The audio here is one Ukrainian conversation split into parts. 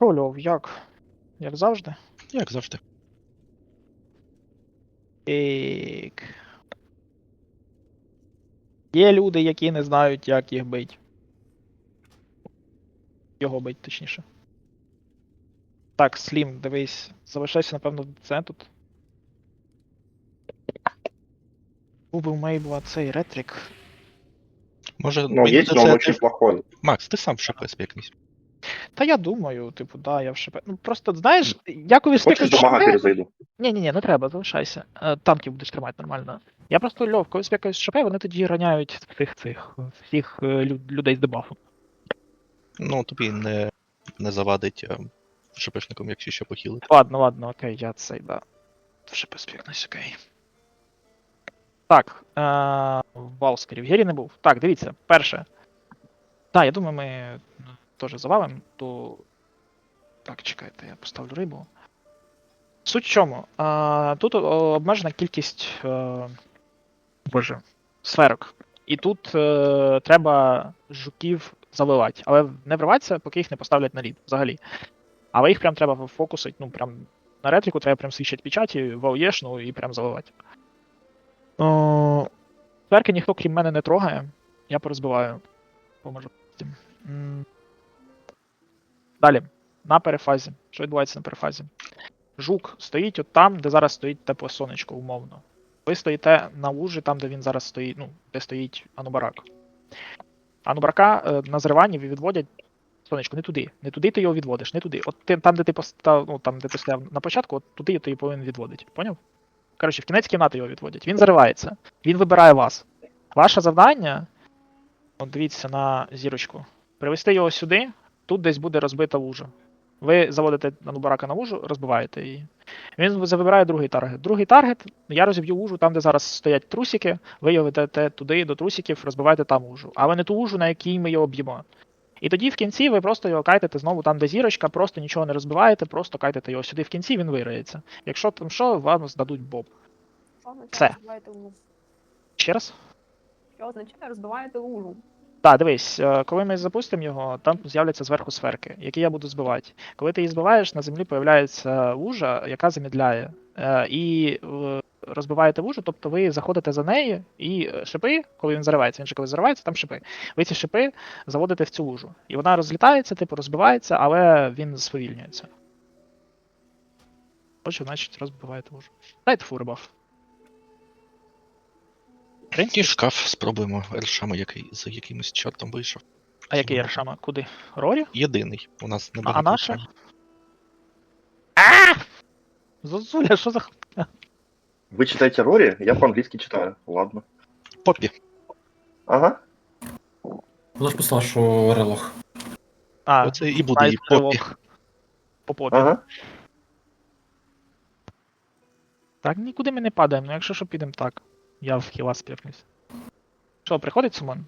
Рольов, як? Як завжди? Як завжди. Так. Є люди, які не знають, як їх бить. Його бить, точніше. Так, Слім, дивись, залишайся, напевно, це тут. Убив Мейбла цей ретрик. Може, Ну, есть, за но он це очень плохой. Макс, ти сам в шапи спікнись. Та я думаю, типу, да, я в ШП. Ну просто, знаєш, я коли Хочешь, спікаю до мага перезайду? Ні, ні, ні, не треба, залишайся. Е, Танки будеш тримати нормально. Я просто льов, коли спікаю з ШП, вони тоді раняють всіх цих всіх е, людей з дебафом. Ну, тобі не, не завадить е, шипишником, якщо що похилити. Ладно, ладно, окей, я цей, да. Вже поспікнусь, окей. Так, е, в Валскері, Гері не був. Так, дивіться, перше. Так, я думаю, ми теж завалимо, то. Так, чекайте, я поставлю рибу. Суть в чому? Е, тут обмежена кількість. Е, боже, сферок. І тут е, треба жуків заливати. Але не вриватися, поки їх не поставлять на рід взагалі. Але їх прям треба фокусити, ну прям на репліку треба прям свідчити печаті, в АОЄш, ну і прям заливати. О, Тверки ніхто крім мене не трогає. Я порозбиваю. Поможу. Далі. На перефазі. Що відбувається на перефазі? Жук стоїть от там, де зараз стоїть тепле сонечко, умовно. Ви стоїте на лужі, там, де він зараз стоїть, ну, де стоїть Анубарак. Анубарака е, на зриванні відводять Сонечко, не туди. Не туди ти його відводиш, не туди. От ти, там, де ти постав, ну там, де ти стояв на початку, от туди ти його повинен відводити. Поняв? Коротше, в кінець кімнати його відводять. Він заривається. Він вибирає вас. Ваше завдання. От дивіться на зірочку. Привести його сюди, тут десь буде розбита лужа. Ви заводите на барака на лужу, розбиваєте її. Він вибирає другий таргет. Другий таргет, я розіб'ю лужу там, де зараз стоять трусики, ви його ведете туди до трусиків, розбиваєте там лужу. Але не ту лужу, на якій ми його б'ємо. І тоді в кінці ви просто його кайтите знову там, де зірочка, просто нічого не розбиваєте, просто кайтите його сюди в кінці, він вириється. Якщо там що, вам здадуть боб. Все. Ще раз? Що означає розбиваєте лужу? Так, дивись, е, коли ми запустимо його, там з'являться зверху сферки, які я буду збивати. Коли ти її збиваєш, на землі появляється лужа, яка замідляє. Е, І е, розбиваєте лужу, тобто ви заходите за неї, і шипи, коли він заривається, він же коли заривається, там шипи. Ви ці шипи заводите в цю лужу. І вона розлітається, типу розбивається, але він сповільнюється. Отже, значить, розбиваєте лужу. Дайте фури І шкаф спробуємо ершами, який за якимось чортом вийшов. а який Яршама? Куди? Рорі? Єдиний. У нас не А, а наша? екранів. Зозуля, що за х- Вы читаете Рори? Я по-английски читаю. Ладно. Попі. Ага. Вона ж писала, що релох. А, Оце і буде і стрілок. По попі. Ага. Так, нікуди ми не падаємо, ну якщо що підемо так. Я в хіла спірнусь. Що, приходить Сумон?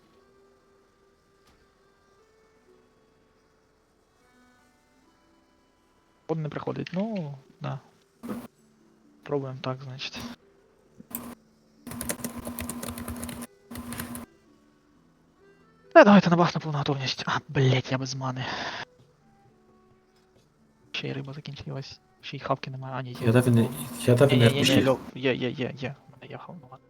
Он не приходить, ну, да. Пробуємо так, значить. Та давайте на бах на повну готовність. А, блять, я без мани. Ще й риба закінчилась. Ще й хавки немає, а ні, є. Я дав не. Я дав Ні, не ні, ні, ні, Льов, є, є, є, є. У мене є хав, ну ладно.